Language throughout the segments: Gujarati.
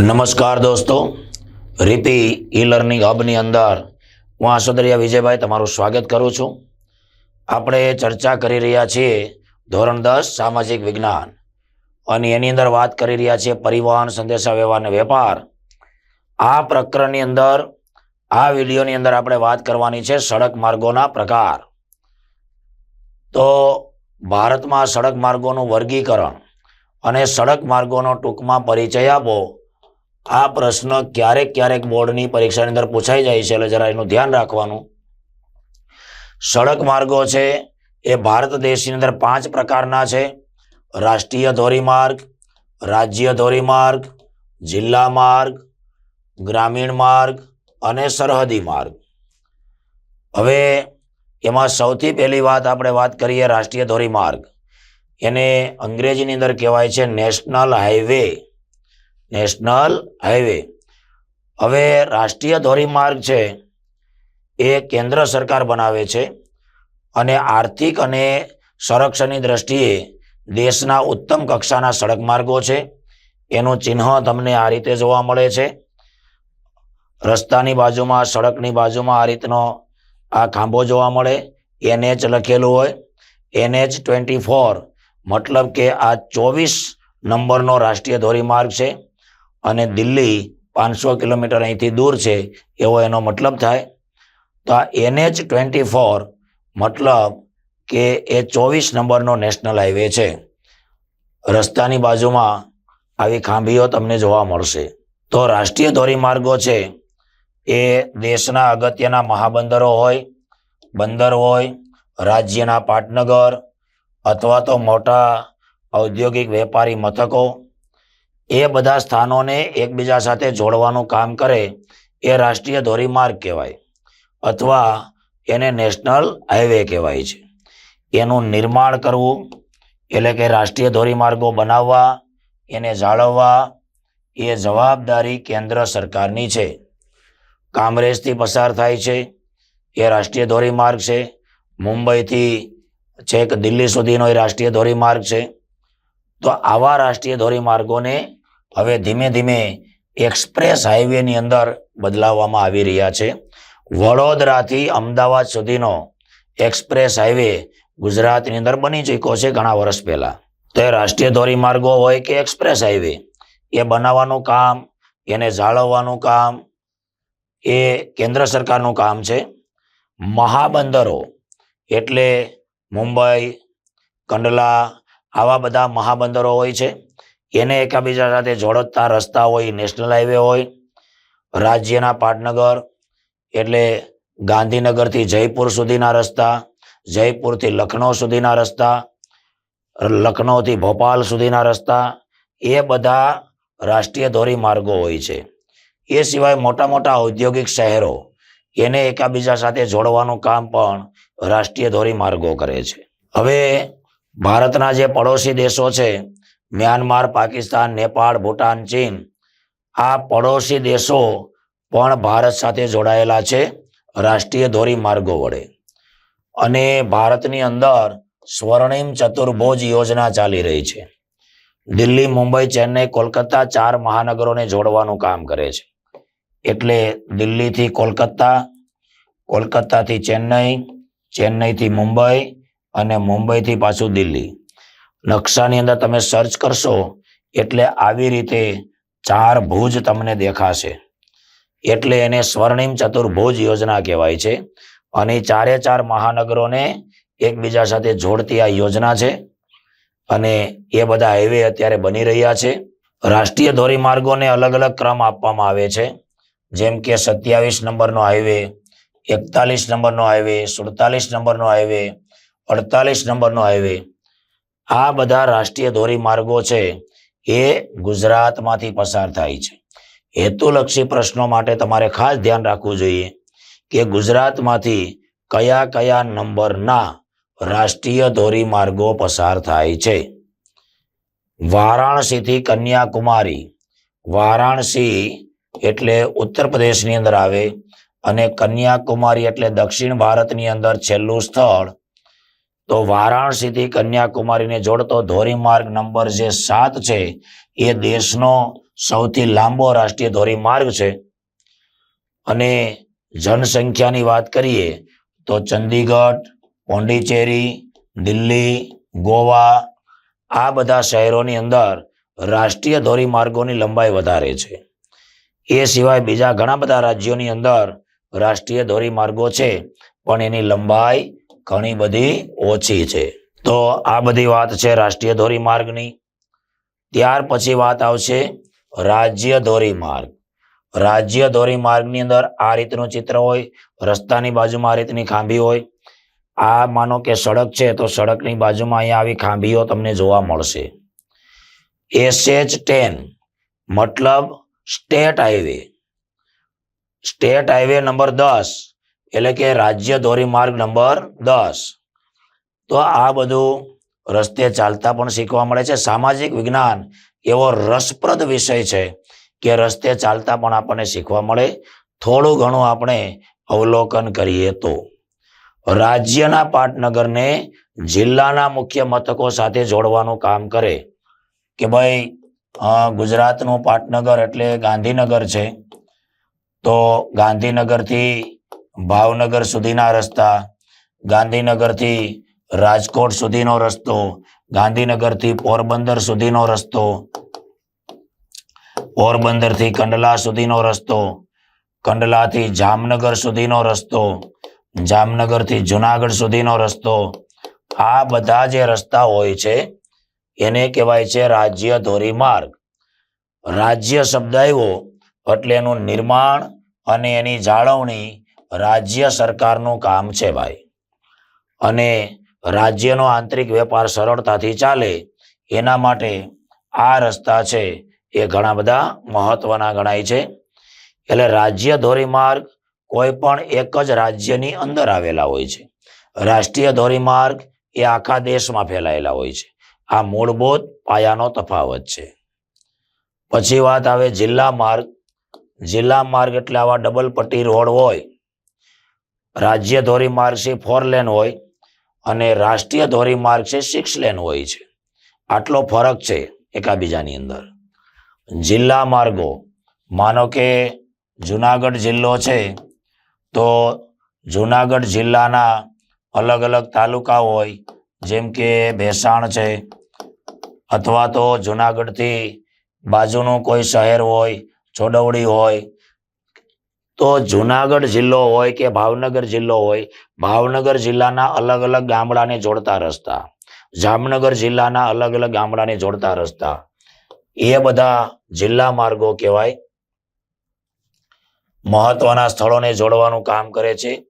નમસ્કાર દોસ્તો, રીતિ ઈ લર્નિંગ હબની અંદર હું આસોદરિયા વિજયભાઈ તમારું સ્વાગત કરું છું. આપણે ચર્ચા કરી રહ્યા છીએ ધોરણ દસ, સામાજિક વિજ્ઞાન. અને એની અંદર વાત કરી રહ્યા છીએ પરિવહન સંદેશા વ્યવહાર અને વેપાર. આ પ્રકરણની અંદર, આ વિડીયોની અંદર આપણે વાત કરવાની છે સડક માર્ગોના પ્રકાર. તો ભારતમાં સડક માર્ગોનું વર્ગીકરણ અને સડક માર્ગોનો ટૂંકમાં પરિચય આપો. આ પ્રશ્ન ક્યારેક ક્યારેક બોર્ડની પરીક્ષાની અંદર પૂછાઈ જાય છે એટલે જરા એનું ધ્યાન રાખવાનું. સડક માર્ગો છે, એ ભારત દેશની અંદર પાંચ પ્રકારના છે. રાષ્ટ્રીય ધોરીમાર્ગ, રાજ્ય ધોરીમાર્ગ, જિલ્લા માર્ગ, ગ્રામીણ માર્ગ અને સરહદી માર્ગ. હવે એમાં સૌથી પહેલી વાત આપણે વાત કરીએ રાષ્ટ્રીય ધોરીમાર્ગ. એને અંગ્રેજીની અંદર કહેવાય છે નેશનલ હાઈવે. National highway. હવે રાષ્ટ્રીય ધોરીમાર્ગ છે એ કેન્દ્ર સરકાર બનાવે છે અને આર્થિક અને સંરક્ષણની દ્રષ્ટિએ દેશના ઉત્તમ કક્ષાના સડક માર્ગો છે. એનું ચિહ્ન તમને આ રીતે જોવા મળે છે. રસ્તાની બાજુમાં, સડકની બાજુમાં આ રીતનો આ ખાંભો જોવા મળે. એનએચ લખેલું હોય. એનએચ ટ્વેન્ટી ફોર મતલબ કે આ ચોવીસ નંબરનો રાષ્ટ્રીય ધોરીમાર્ગ છે. અને દિલ્હી પાંચસો કિલોમીટર અહીંથી દૂર છે એવો એનો મતલબ થાય. તો આ એનએચ ટ્વેન્ટી ફોર મતલબ કે એ ચોવીસ નંબરનો નેશનલ હાઈવે છે. રસ્તાની બાજુમાં આવી ખાંભીઓ તમને જોવા મળશે. તો રાષ્ટ્રીય ધોરીમાર્ગો છે એ દેશના અગત્યના મહાબંદરો હોય બંદર હોય રાજ્યના પાટનગર અથવા તો મોટા ઔદ્યોગિક વેપારી મથકો એ બધા સ્થાનોને એકબીજા સાથે જોડવાનું કામ કરે એ રાષ્ટ્રીય ધોરીમાર્ગ કહેવાય અથવા એને નેશનલ હાઈવે કહેવાય છે. એનું નિર્માણ કરવું એટલે કે રાષ્ટ્રીય ધોરીમાર્ગો બનાવવા, એને જાળવવા એ જવાબદારી કેન્દ્ર સરકારની છે. કામરેજથી પસાર થાય છે, એ રાષ્ટ્રીય ધોરીમાર્ગ છે. મુંબઈથી છેક દિલ્હી સુધીનો એ રાષ્ટ્રીય ધોરીમાર્ગ છે. તો આવા રાષ્ટ્રીય ધોરીમાર્ગોને હવે ધીમે ધીમે એક્સપ્રેસ હાઈવેની અંદર બદલાવવામાં આવી રહ્યા છે. વડોદરાથી અમદાવાદ સુધીનો એક્સપ્રેસ હાઈવે ગુજરાતની અંદર બની ચૂક્યો છે ઘણા વર્ષ પહેલા. તો રાષ્ટ્રીય ધોરીમાર્ગો હોય કે એક્સપ્રેસ હાઈવે, એ બનાવવાનું કામ, એને જાળવવાનું કામ, એ કેન્દ્ર સરકારનું કામ છે. મહાબંદરો એટલે મુંબઈ, કંડલા, આવા બધા મહાબંદરો હોય છે. એને એકબીજા સાથે જોડતા રસ્તા હોય નેશનલ હાઈવે હોય, રાજ્યના પાટનગર, એટલે ગાંધીનગરથી જયપુર સુધીના રસ્તા, જયપુરથી લખનૌ સુધીના રસ્તા, લખનૌથી ભોપાલ સુધીના રસ્તા, એ બધા રાષ્ટ્રીય ધોરીમાર્ગો હોય છે. એ સિવાય મોટા મોટા ઔદ્યોગિક શહેરો એને એકબીજા સાથે જોડવાનું કામ પણ રાષ્ટ્રીય ધોરીમાર્ગો કરે છે. હવે ભારતના જે પડોશી દેશો છે મ્યાનમાર, પાકિસ્તાન, નેપાળ, ભૂટાન, ચીન આ પડોશી દેશો પણ ભારત સાથે જોડાયેલા છે રાષ્ટ્રીય ધોરીમાર્ગો વડે. અને ભારતની અંદર સ્વર્ણિમ ચતુર્ભુજ યોજના ચાલી રહી છે. દિલ્હી, મુંબઈ, ચેન્નઈ, કોલકાતા ચાર મહાનગરોને જોડવાનું કામ કરે છે. એટલે દિલ્હીથી કોલકાતા, કોલકાતાથી ચેન્નઈ, ચેન્નઈથી મુંબઈ અને મુંબઈથી પાછું દિલ્હી. નકશાની અંદર તમે સર્ચ કરશો, એટલે આવી રીતે ચાર ભુજ તમને દેખાશે. એટલે એને સ્વર્ણિમ ચતુર્ભુજ યોજના કહેવાય છે. અને ચારે ચાર મહાનગરોને એકબીજા સાથે જોડતી આ યોજના છે. અને એ બધા હાઈવે અત્યારે બની રહ્યા છે. રાષ્ટ્રીય ધોરીમાર્ગોને અલગ અલગ ક્રમ આપવામાં આવે છે. જેમ કે સત્યાવીસ નંબરનો હાઈવે એકતાલીસ નંબરનો હાઈવે સુડતાલીસ નંબરનો હાઈવે અડતાલીસ નંબરનો હાઈવે આ બધા રાષ્ટ્રીય ધોરીમાર્ગો છે એ ગુજરાતમાંથી પસાર થાય છે. હેતુલક્ષી પ્રશ્નો માટે તમારે ખાસ ધ્યાન રાખવું જોઈએ કે ગુજરાતમાંથી કયા કયા નંબરના રાષ્ટ્રીય ધોરીમાર્ગો પસાર થાય છે. વારાણસીથી કન્યાકુમારી. વારાણસી એટલે ઉત્તર પ્રદેશની અંદર આવે અને કન્યાકુમારી એટલે દક્ષિણ ભારતની અંદર છેલ્લું સ્થળ તો વારાણસીથી કન્યાકુમારીને જોડતો ધોરીમાર્ગ નંબર જે સાત છે, એ દેશનો સૌથી લાંબો રાષ્ટ્રીય ધોરીમાર્ગ છે. અને જનસંખ્યાની વાત કરીએ, તો ચંદીગઢ, પોંડિચેરી, દિલ્હી, ગોવા, આ બધા શહેરોની અંદર રાષ્ટ્રીય ધોરીમાર્ગોની લંબાઈ વધારે છે. એ સિવાય બીજા ઘણા બધા રાજ્યોની અંદર રાષ્ટ્રીય ધોરીમાર્ગો છે, પણ એની લંબાઈ ઘણી બધી ઓછી છે. તો આ બધી વાત છે રાષ્ટ્રીય ધોરીમાર્ગની ત્યાર પછી વાત આવશે રાજ્ય ધોરીમાર્ગ રાજ્ય ધોરીમાર્ગની અંદર આ રીતનું ચિત્ર હોય, રસ્તાની બાજુમાં આ રીતની ખાંભી હોય. આ માનો કે સડક છે તો સડકની બાજુમાં અહીંયા આવી ખાંભીઓ તમને જોવા મળશે. એસએચ ટેન મતલબ state highway. State highway number દસ એટલે કે રાજ્ય ધોરીમાર્ગ નંબર દસ. તો આ બધું રસ્તે ચાલતા પણ શીખવા મળે છે. સામાજિક વિજ્ઞાન એવો રસપ્રદ વિષય છે કે રસ્તે ચાલતા પણ આપણને શીખવા મળે. થોડું ઘણું આપણે અવલોકન કરીએ તો. રાજ્યના પાટનગરને જિલ્લાના મુખ્ય મથકો સાથે જોડવાનું કામ કરે કે ભાઈ ગુજરાતનું પાટનગર એટલે ગાંધીનગર છે. તો ગાંધીનગરથી ભાવનગર સુધીના રસ્તા, ગાંધીનગરથી રાજકોટ સુધીનો રસ્તો, ગાંધીનગરથી પોરબંદર સુધીનો રસ્તો, પોરબંદરથી કંડલા સુધીનો રસ્તો, કંડલાથી જામનગર સુધીનો રસ્તો, જામનગરથી જુનાગઢ સુધીનો રસ્તો. આ બધા જે રસ્તા હોય છે, એને કહેવાય છે રાજ્ય ધોરીમાર્ગ રાજ્ય શબ્દ આવ્યો એટલે એનું નિર્માણ અને એની જાળવણી રાજ્ય સરકારનું કામ છે ભાઈ. અને રાજ્યનો આંતરિક વેપાર સરળતાથી ચાલે, એના માટે આ રસ્તા છે એ ઘણા બધા મહત્વના ગણાય છે. એટલે રાજ્ય ધોરીમાર્ગ કોઈ પણ એક જ રાજ્યની અંદર આવેલા હોય છે. રાષ્ટ્રીય ધોરીમાર્ગ એ આખા દેશમાં ફેલાયેલા હોય છે. આ મૂળભૂત પાયાનો તફાવત છે. પછી વાત આવે જિલ્લા માર્ગ. જિલ્લા માર્ગ એટલે આવા ડબલ પટ્ટી રોડ હોય રાજ્ય ધોરીમાર્ગ છે ફોર લેન હોય અને રાષ્ટ્રીય ધોરીમાર્ગ છે સિક્સ લેન હોય છે. આટલો ફરક છે એકાબીજાની અંદર. જિલ્લા માર્ગો, માનો કે જુનાગઢ જિલ્લો છે, તો જુનાગઢ જિલ્લાના અલગ અલગ તાલુકા હોય, જેમ કે ભેસાણ છે, અથવા તો જુનાગઢથી બાજુનું કોઈ શહેર હોય, ચોડવડી હોય તો જુનાગઢ જિલ્લો હોય કે ભાવનગર જિલ્લો હોય, ભાવનગર જિલ્લાના અલગ અલગ ગામડાને જોડતા રસ્તા. જામનગર જિલ્લાના અલગ અલગ ગામડાને જોડતા રસ્તા. એ બધા જિલ્લા માર્ગો કહેવાય. મહત્વના સ્થળોને જોડવાનું કામ કરે છે.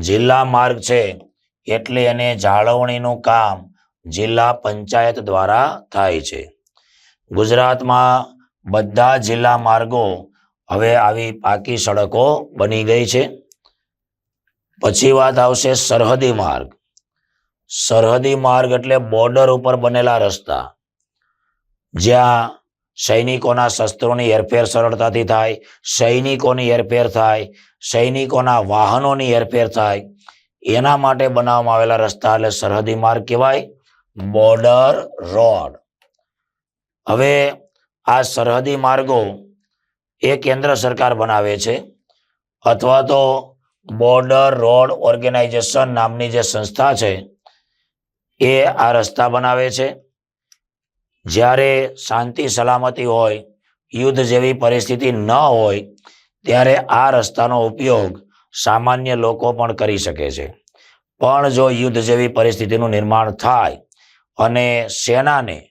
જિલ્લા માર્ગ છે એટલે એને જાળવણીનું કામ જિલ્લા પંચાયત દ્વારા થાય છે. ગુજરાતમાં બધા જિલ્લા માર્ગો હવે આવી પાકી સડકો બની ગઈ છે. પછી વાત આવશે સરહદી માર્ગ. સરહદી માર્ગ એટલે બોર્ડર ઉપર બનેલા રસ્તા. જ્યાં સૈનિકોના શસ્ત્રોની હેરફેર સરળતાથી થાય, સૈનિકોની હેરફેર થાય, સૈનિકોના વાહનોની હેરફેર થાય. એના માટે બનાવવામાં આવેલા રસ્તા એટલે સરહદી માર્ગ કહેવાય, બોર્ડર રોડ. હવે આ સરહદી માર્ગો એ કેન્દ્ર સરકાર બનાવે છે, અથવા તો બોર્ડર રોડ ઓર્ગેનાઇઝેશન નામની જે સંસ્થા છે, એ આ રસ્તા બનાવે છે. જ્યારે શાંતિ સલામતી હોય, યુદ્ધ જેવી પરિસ્થિતિ ન હોય, ત્યારે આ રસ્તાનો ઉપયોગ સામાન્ય લોકો પણ કરી શકે છે. પણ જો યુદ્ધ જેવી પરિસ્થિતિનું નિર્માણ થાય અને સેનાને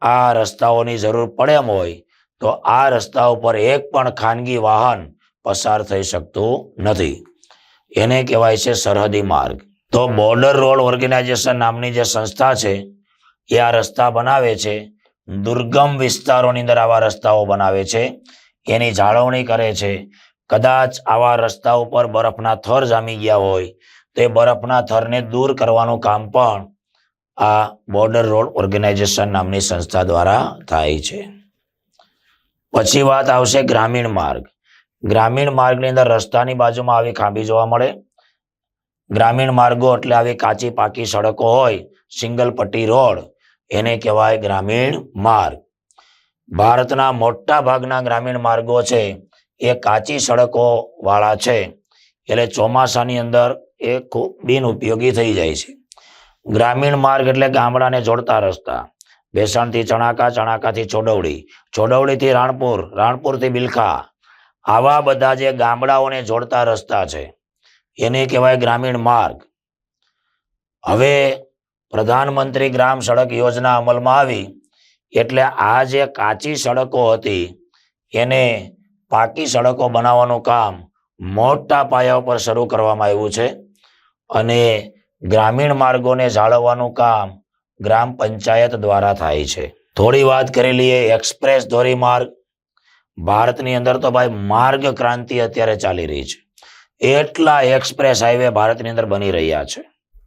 આ રસ્તાઓની જરૂર પડે એમ હોય તો આ રસ્તા ઉપર એક પણ ખાનગી વાહન પસાર થઈ શકતું નથી. એને કહેવાય છે સરહદી માર્ગ. તો બોર્ડર રોડ ઓર્ગેનાઇઝેશન નામની જે સંસ્થા છે, એ આ રસ્તા બનાવે છે. દુર્ગમ વિસ્તારોની અંદર આવા રસ્તાઓ બનાવે છે. એની જાળવણી કરે છે. કદાચ આવા રસ્તા ઉપર બરફના થર જામી ગયા હોય, તો એ બરફના થરને દૂર કરવાનું કામ પણ આ બોર્ડર રોડ ઓર્ગેનાઇઝેશન નામની સંસ્થા દ્વારા થાય છે. પછી વાત આવશે ગ્રામીણ માર્ગ. ગ્રામીણ માર્ગની અંદર રસ્તાની બાજુમાં આવી ખાંભી જોવા મળે. ગ્રામીણ માર્ગો એટલે આવી કાચી પાકી સડકો હોય, સિંગલ પટ્ટી રોડ, એને કહેવાય ગ્રામીણ માર્ગ. ભારતના મોટા ભાગના ગ્રામીણ માર્ગો છે, એ કાચી સડકો વાળા છે. એટલે ચોમાસાની અંદર એ ખૂબ બિનઉપયોગી થઈ જાય છે. ગ્રામીણ માર્ગ એટલે ગામડાને જોડતા રસ્તા. બેસણથી ચણાકા, ચણાકાથી ચોડવડી ચોડવડીથી રાણપુર, રાણપુરથી બિલખા. આવા બધા જે ગામડાઓને જોડતા રસ્તા છે, એને કહેવાય ગ્રામીણ માર્ગ. હવે પ્રધાનમંત્રી ગ્રામ સડક યોજના અમલમાં આવી, એટલે આ જે કાચી સડકો હતી, એને પાકી સડકો બનાવવાનું કામ મોટા પાયા ઉપર શરૂ કરવામાં આવ્યું છે. અને ગ્રામીણ માર્ગોને જાળવવાનું કામ ગ્રામ પંચાયત દ્વારા થાય છે. થોડી વાત કરી લઈએ એક્સપ્રેસ ધોરીમાર્ગ. ભારતની અંદર તો ભાઈ માર્ગ ક્રાંતિ અત્યારે ચાલી રહી છે. એટલા એક્સપ્રેસ હાઈવે ભારતની અંદર બની રહ્યા છે.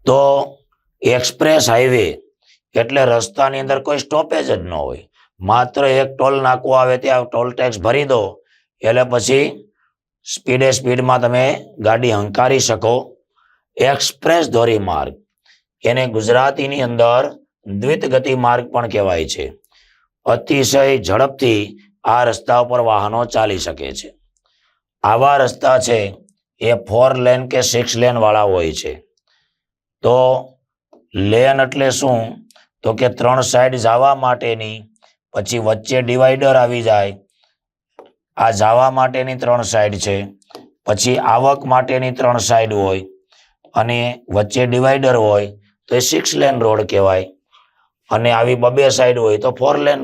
તો એક્સપ્રેસ હાઈવે એટલે રસ્તાની અંદર કોઈ સ્ટોપેજ જ ન હોય. માત્ર એક ટોલ નાખવો આવે ત્યાં ટોલ ટેક્સ ભરી દો. એટલે પછી સ્પીડે સ્પીડમાં તમે ગાડી હંકારી શકો. એક્સપ્રેસ ધોરીમાર્ગ. એને ગુજરાતીની અંદર દ્વિત ગતિ માર્ગ પણ કહેવાય છે. અતિશય ઝડપથી આ રસ્તા ઉપર વાહનો ચાલી શકે છે. આવા રસ્તા છે એ ફોર લેન કે સિક્સ લેન વાળા હોય છે. તો લેન એટલે શું? તો કે ત્રણ સાઈડ જવા માટેની, પછી વચ્ચે ડિવાઈડર આવી જાય. આ જવા માટેની ત્રણ સાઈડ છે. પછી આવક માટેની ત્રણ સાઈડ હોય. અને વચ્ચે ડિવાઈડર હોય. તો એ સિક્સ લેન રોડ કહેવાય. અને આવી બબે સાઈડ હોય તો ફોર લેન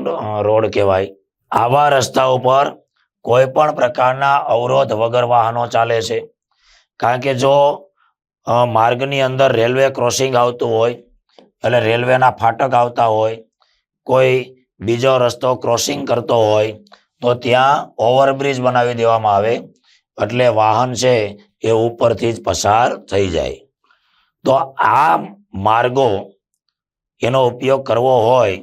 રોડ કહેવાય. આવા રસ્તા ઉપર કોઈ પણ પ્રકારના અવરોધ વગર વાહનો ચાલે છે. કારણ કે જો માર્ગની અંદર રેલવે ક્રોસિંગ આવતું હોય, એટલે રેલવેના ફાટક આવતા હોય, કોઈ બીજો રસ્તો ક્રોસિંગ કરતો હોય, તો ત્યાં ઓવરબ્રિજ બનાવી દેવામાં આવે. એટલે વાહન છે એ ઉપરથી જ પસાર થઈ જાય. તો આ માર્ગો એનો ઉપયોગ કરવો હોય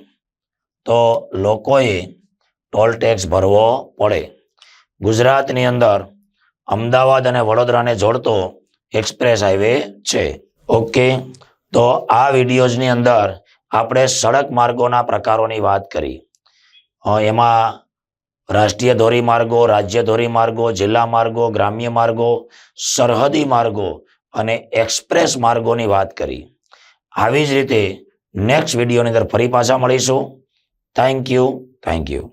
તો લોકોએ ટોલ ટેક્સ ભરવો પડે. ગુજરાતની અંદર અમદાવાદ અને વડોદરાને જોડતો એક્સપ્રેસ હાઈવે છે. ઓકે, તો આ વિડીયોઝની અંદર આપણે સડક માર્ગોના પ્રકારોની વાત કરી. એમાં રાષ્ટ્રીય ધોરીમાર્ગો રાજ્ય ધોરીમાર્ગો જિલ્લા માર્ગો, ગ્રામ્ય માર્ગો, સરહદી માર્ગો અને એક્સપ્રેસ માર્ગોની વાત કરી. આવી જ રીતે નેક્સ્ટ વિડીયોની અંદર ફરી પાછા મળીશું. Thank you thank you